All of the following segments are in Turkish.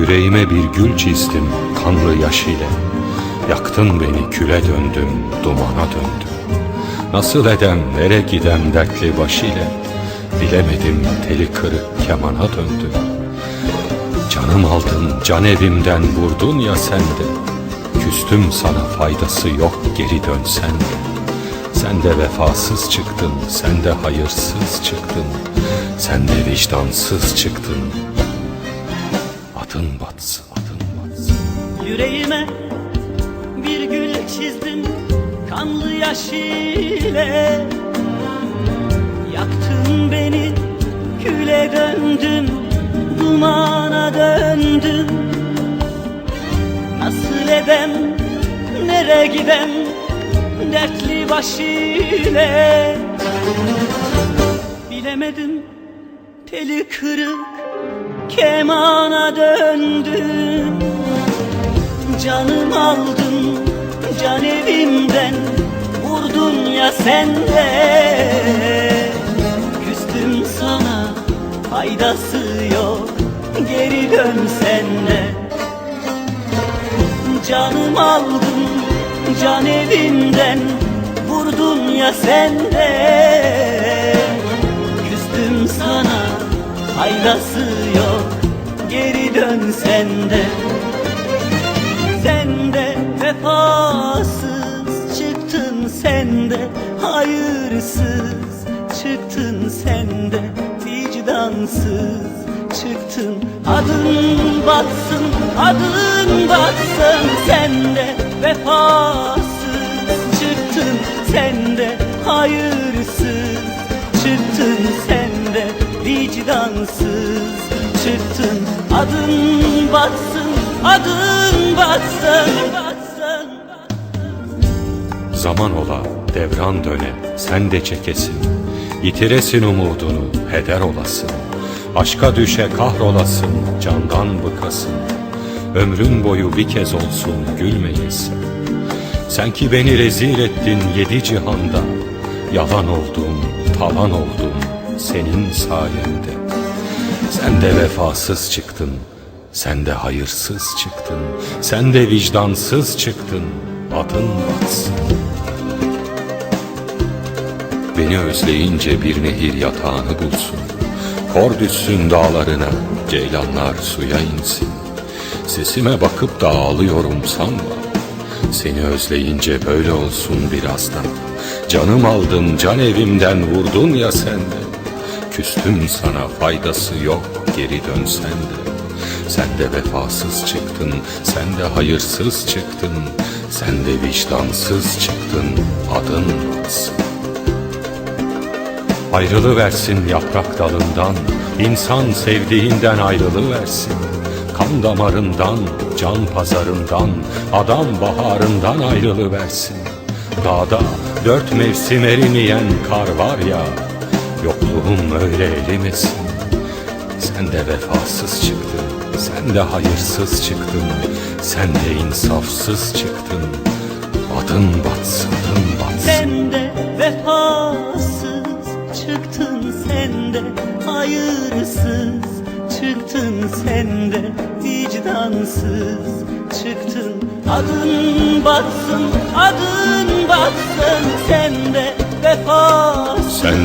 Yüreğime bir gül çizdim kanlı yaş ile Yaktın beni küle döndüm dumana döndüm. Nasıl edem nere gidem dertli baş ile Bilemedim teli kırık kemana döndüm. Canım aldın can evimden vurdun ya sen de. Küstüm sana faydası yok geri dönsen de. Sen de vefasız çıktın sen de hayırsız çıktın. Sen de vicdansız çıktın Adın batsın adın batsın. Yüreğime bir gül çizdim kanlı yaş ile. Yaktın beni küle döndüm dumana döndüm. Nasıl edem nere gidem dertli baş ile. Bilemedim teli kırık kemana döndüm Canım aldın can evimden Vurdun ya sen de. Küstüm sana faydası yok Geri dön sen de Canım aldın can evimden Vurdun ya sen de. Küstüm sana faydası yok Geri dön sen de sen de vefasız çıktın sen de hayırsız çıktın sen de vicdansız çıktın adın batsın adın batsın sen de vefasız adın batsın adın batsın Zaman ola devran döne sen de çekesin. Yitiresin umudunu heder olasın. Aşka düşe kahrolasın candan bıkasın. Ömrün boyu bir kez olsun gülmeyesin. Sen ki beni rezil ettin yedi cihanda. Yalan oldum, talan oldum senin sayende Sen de vefasız çıktın, sen de hayırsız çıktın Sen de vicdansız çıktın, adın batsın. Beni özleyince bir nehir yatağını bulsun Kor düşsün dağlarına, ceylanlar suya insin. Sesime bakıp da ağlıyorum sanma Seni özleyince böyle olsun birazdan. Canım aldım can evimden vurdun ya sen Küstüm sana faydası yok geri dönsen de. Sen de vefasız çıktın, sen de hayırsız çıktın Sen de vicdansız çıktın, adın batsın Ayrılıversin yaprak dalından insan sevdiğinden ayrılıversin. Kan damarından, can pazarından Adam baharından ayrılıversin. Dağda dört mevsim erimeyen kar var ya Yokluğum öyle erimesin. Sen de vefasız çıktın Sen de hayırsız çıktın Sen de insafsız çıktın. Adın batsın, adın batsın. Sen de vefasız çıktın sen de hayırsız çıktın sen de vicdansız çıktın. Adın batsın adın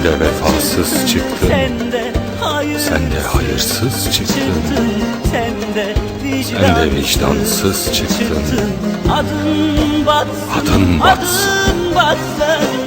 de vefasız çıktın. Sen de hayırsız Sen de hayırsız çıktın. çıktın. Sen de vicdansız, Sen de vicdansız çıktın. Adın batsın Adın batsın. adın batsın